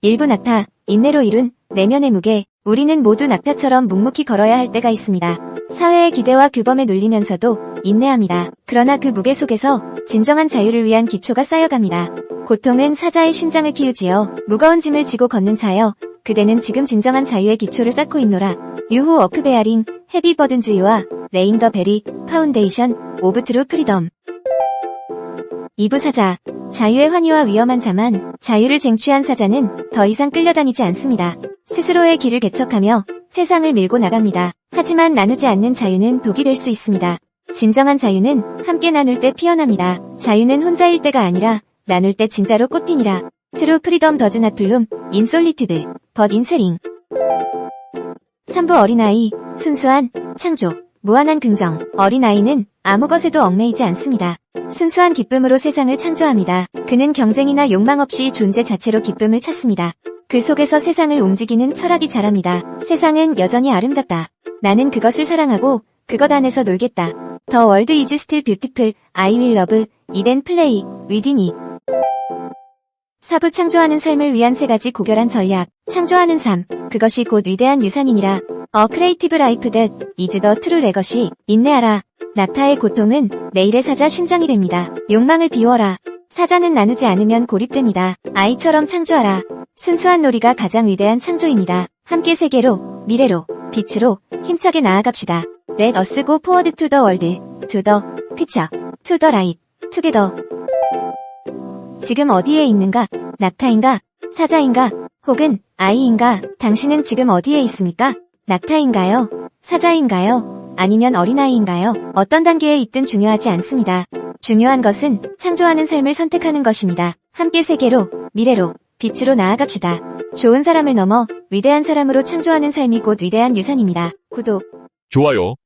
일부 낙타, 인내로 이룬 내면의 무게, 우리는 모두 낙타처럼 묵묵히 걸어야 할 때가 있습니다. 사회의 기대와 규범에 눌리면서도 인내합니다. 그러나 그 무게 속에서 진정한 자유를 위한 기초가 쌓여갑니다. 고통은 사자의 심장을 키우지요. 무거운 짐을 지고 걷는 자여. 그대는 지금 진정한 자유의 기초를 쌓고 있노라. 유후 워크베어링, 헤비 버든즈유와 레인 더 베리, 파운데이션, 오브 트루 프리덤. 2부 사자. 자유의 환희와 위험한 자만 자유를 쟁취한 사자는 더 이상 끌려다니지 않습니다. 스스로의 길을 개척하며 세상을 밀고 나갑니다. 하지만 나누지 않는 자유는 독이 될 수 있습니다. 진정한 자유는 함께 나눌 때 피어납니다. 자유는 혼자일 때가 아니라 나눌 때 진짜로 꽃피니라. 트루 프리덤 더즈 낫 블룸, 인 솔리튜드, 벗 인쉐링. 3부 어린아이, 순수한, 창조, 무한한 긍정. 어린아이는 아무 것에도 얽매이지 않습니다. 순수한 기쁨으로 세상을 창조합니다. 그는 경쟁이나 욕망 없이 존재 자체로 기쁨을 찾습니다. 그 속에서 세상을 움직이는 철학이 자랍니다. 세상은 여전히 아름답다. 나는 그것을 사랑하고 그것 안에서 놀겠다. 더 월드 이즈 스틸 뷰티풀, I will love, 이덴 플레이, 위디니. 사부 창조하는 삶을 위한 세 가지 고결한 전략. 창조하는 삶. 그것이 곧 위대한 유산이니라. 어 크레이티브 라이프 듯 이즈 더 트루 레거시. 인내하라. 낙타의 고통은 내일의 사자 심장이 됩니다. 욕망을 비워라. 사자는 나누지 않으면 고립됩니다. 아이처럼 창조하라. 순수한 놀이가 가장 위대한 창조입니다. 함께 세계로, 미래로, 빛으로 힘차게 나아갑시다. Let us go forward to the world, to the future, to the light, together. 지금 어디에 있는가? 낙타인가? 사자인가? 혹은 아이인가? 당신은 지금 어디에 있습니까? 낙타인가요? 사자인가요? 아니면 어린아이인가요? 어떤 단계에 있든 중요하지 않습니다. 중요한 것은 창조하는 삶을 선택하는 것입니다. 함께 세계로, 미래로, 빛으로 나아갑시다. 좋은 사람을 넘어 위대한 사람으로 창조하는 삶이 곧 위대한 유산입니다. 구독. 좋아요,